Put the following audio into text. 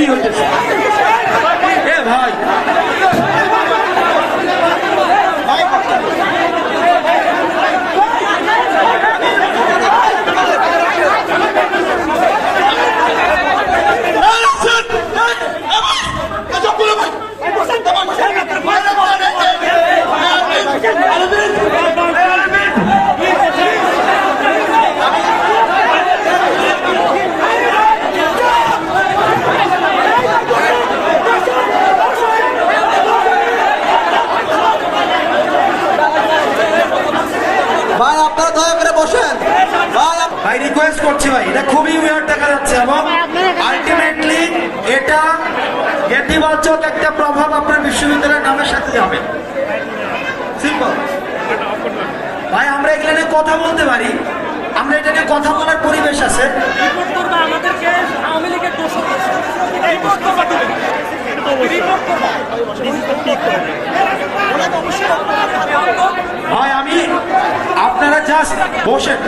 কি হইতেছে এ ভাই রিকোয়েস্ট করছি ভাই এটা খুবই উইয়ার দেখা যাচ্ছে এবং আলটিমেটলি এটা নেতিবাচক একটা প্রভাব আপনার বিশ্ববিদ্যালয়ের নামের সাথে যাবে সিম্পল ভাই আমরা এগুলো নিয়ে কথা বলতে পারি। আমরা এটা নিয়ে কথা বলার পরিবেশ আছে। ভাই আমি আপনারা জাস্ট বসেন।